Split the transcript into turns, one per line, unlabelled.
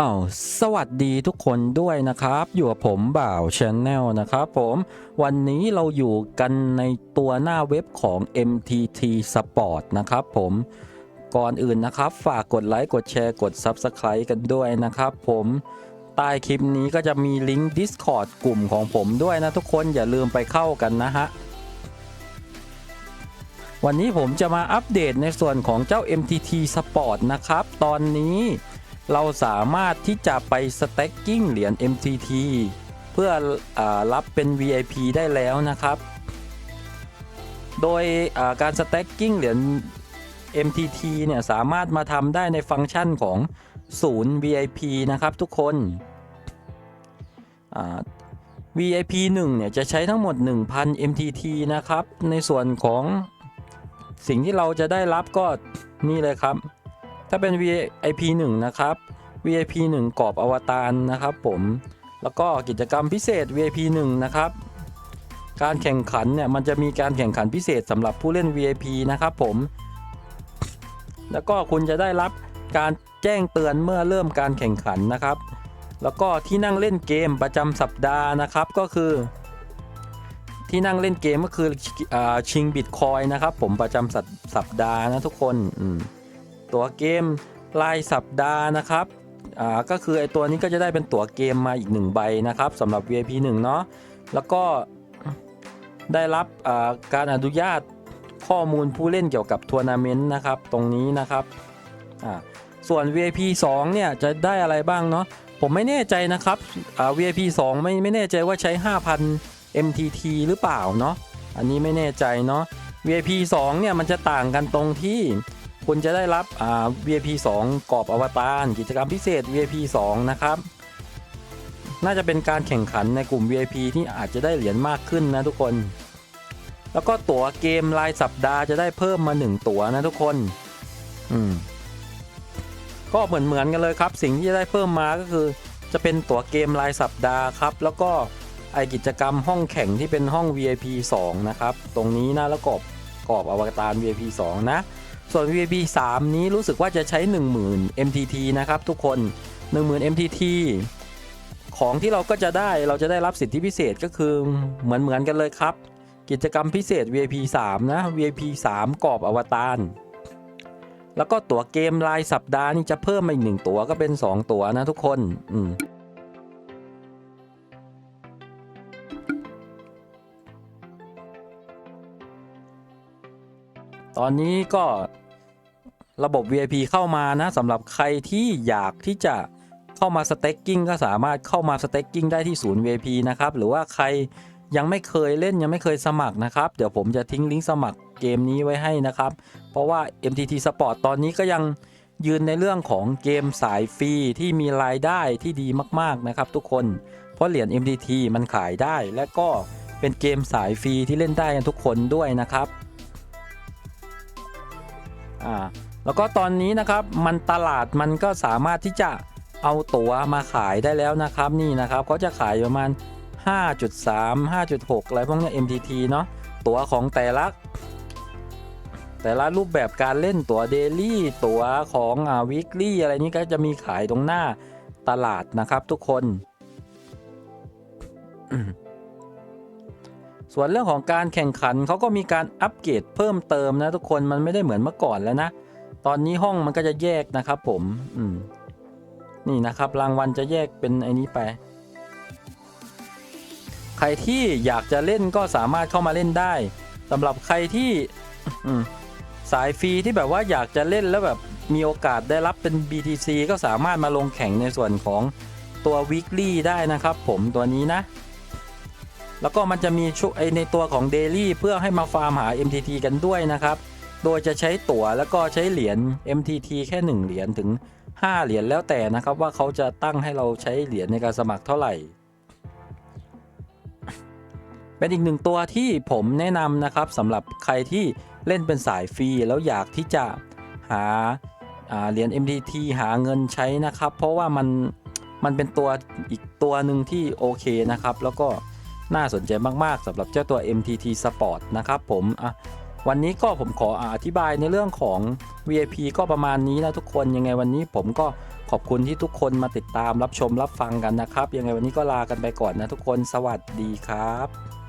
อ้าวสวัสดีทุกคนด้วยนะครับ อยู่กับผมบ่าวชาแนลนะครับผมวันนี้เราอยู่กันในตัวหน้าเว็บของ MTT Sport นะครับผมก่อนอื่นนะครับ ฝากกดไลค์กดแชร์กด Subscribe กันด้วยนะครับผมใต้คลิปนี้ก็จะมีลิงก์ Discord กลุ่มของผมด้วยนะทุกคนอย่าลืมไปเข้ากันนะฮะวันนี้ผมจะมาอัปเดตในส่วนของเจ้า MTT Sport นะครับ ตอนนี้ เราสามารถที่จะไป stacking เหรียญ MTT เพื่ออรับเป็น VIP ได้แล้วนะครับ โดยการ stacking เหรียญ MTT เนี่ยสามารถมาทำได้ในฟังก์ชันของศูนย์ VIP นะครับทุกคน VIP 1 เนี่ยจะใช้ทั้งหมด 1,000 MTT นะครับ ในส่วนของสิ่งที่เราจะได้รับก็นี่เลยครับ ถ้าเป็น VIP 1 นะครับ VIP 1 กรอบอวตารนะครับผมแล้วก็กิจกรรมพิเศษ VIP 1 นะครับ การแข่งขันเนี่ยมันจะมีการแข่งขันพิเศษสำหรับผู้เล่น VIP นะครับผม แล้วก็คุณจะได้รับการแจ้งเตือนเมื่อเริ่มการแข่งขันนะครับ แล้วก็ที่นั่งเล่นเกมประจำสัปดาห์นะครับก็คือ ที่นั่งเล่นเกมก็คืออชิงบิตคอยนะครับผมประจำสัปสัปดาห์นะทุกคนอืม ตั๋วเกมรายสัปดาห์นะครับอ่าก็คือไอตัวนี้ก็จะได้เป็นตั๋วเกมมาอีกหนึ่งใบนะครับสำหรับ VIP 1 เนาะแล้วก็ได้รับอ่าการอนุญาตข้อมูลผู้เล่นเกี่ยวกับทัวร์นาเมนต์นะครับตรงนี้นะครับอ่าส่วน VIP 2 เนี่ยจะได้อะไรบ้างเนาะผมไม่แน่ใจนะครับอ่า VIP 2 ไม่ไม่แน่ใจว่าใช้ 5,000 MTT หรือเปล่าเนาะอันนี้ไม่แน่ใจเนาะ VIP 2 เนี่ยมันจะต่างกันตรงที่ คุณจะได้รับอ่า VIP 2 กรอบอวตารกิจกรรมพิเศษ VIP 2 นะครับ น่าจะเป็นการแข่งขันในกลุ่ม VIP ที่อาจจะได้เหรียญมากขึ้นนะทุกคน แล้วก็ตั๋วเกมรายสัปดาห์จะได้เพิ่มมา 1 ตั๋วนะทุกคน อืม ก็เหมือนเหมือนกันเลยครับ สิ่งที่จะได้เพิ่มมาก็คือ จะเป็นตั๋วเกมรายสัปดาห์ครับ แล้วก็ไอกิจกรรมห้องแข่งที่เป็นห้อง VIP 2 นะครับ ตรงนี้นะแล้วกรอบกรอบอวตาร VIP 2 นะ ส่วน VIP 3นี้รู้สึกว่าจะใช้ 10,000 MTT นะครับทุกคน 10,000 MTT ของที่เราก็จะได้เราจะได้รับสิทธิพิเศษก็คือเหมือนเหมือนกันเลยครับ กิจกรรมพิเศษ VIP 3 นะ VIP 3 กรอบอวตารแล้วก็ตั๋วเกมรายสัปดาห์นี่จะเพิ่มมาอีกหนึ่งตั๋วก็เป็น 2 ตั๋วนะทุกคน อืม ตอนนี้ก็ระบบ VIP เข้ามานะสำหรับใครที่อยากที่จะเข้ามา staking ก็สามารถเข้ามา staking ได้ที่ศูนย์ VIP นะครับ หรือว่าใครยังไม่เคยเล่นยังไม่เคยสมัครนะครับ เดี๋ยวผมจะทิ้งลิงก์สมัครเกมนี้ไว้ให้นะครับ เพราะว่า MTT Sport ตอนนี้ก็ยังยืนในเรื่องของเกมสายฟรีที่มีรายได้ที่ดีมากๆนะครับ ทุกคน เพราะเหรียญ MTT มันขายได้ และก็เป็นเกมสายฟรีที่เล่นได้กันทุกคนด้วยนะครับ อ่าแล้วก็ตอนนี้นะครับมันตลาดมันก็สามารถที่จะเอาตั๋วมาขายได้แล้วนะครับนี่นะครับเขาจะขายประมาณ 5.3 5.6 อะไรพวกนี้ MTT เนาะตั๋วของแต่ละ แต่ละรูปแบบการเล่นตั๋วเดลี่ตั๋วของอ่าวิกลี่อะไรนี้ก็จะมีขายตรงหน้าตลาดนะครับทุกคน ส่วนเรื่องของการแข่งขันเขาก็มีการอัปเกรดเพิ่มเติมนะทุกคนมันไม่ได้เหมือนเมื่อก่อนแล้วนะ ตอนนี้ห้องมันก็จะแยกนะครับ ผมอืมนี่นะครับ รางวัลจะแยกเป็นไอ้นี้ไป ใครที่อยากจะเล่นก็สามารถเข้ามาเล่นได้สำหรับใครที่สายฟรีที่แบบว่าอยากจะเล่นแล้วแบบมีโอกาสได้รับเป็น BTC ก็สามารถมาลงแข่งในส่วนของตัว Weekly ได้นะครับ ผมตัวนี้นะ แล้วก็มันจะมีชุไอในตัวของ Daily เพื่อให้มาฟาร์มหา MTT กันด้วยนะครับ โดยจะใช้ตั๋วแล้วก็ใช้เหรียญ MTT แค่ 1 เหรียญถึง 5 เหรียญแล้วแต่นะครับ ว่าเขาจะตั้งให้เราใช้เหรียญในการสมัครเท่าไหร่ เป็นอีกหนึ่งตัวที่ผมแนะนำนะครับสำหรับใครที่เล่นเป็นสายฟรีแล้วอยากที่จะหาอ่าเหรียญ MTT หาเงินใช้นะครับ เพราะว่ามันมันเป็นตัวอีกตัวหนึ่งที่โอเคนะครับ แล้วก็ น่าสนใจมากๆสำหรับเจ้าตัว MTT Sport นะครับผมอะวันนี้ก็ผมขออธิบายในเรื่องของ VIP ก็ประมาณนี้นะทุกคนยังไงวันนี้ผมก็ขอบคุณที่ทุกคนมาติดตามรับชมรับฟังกันนะครับ ยังไงวันนี้ก็ลากันไปก่อนนะทุกคนสวัสดีครับ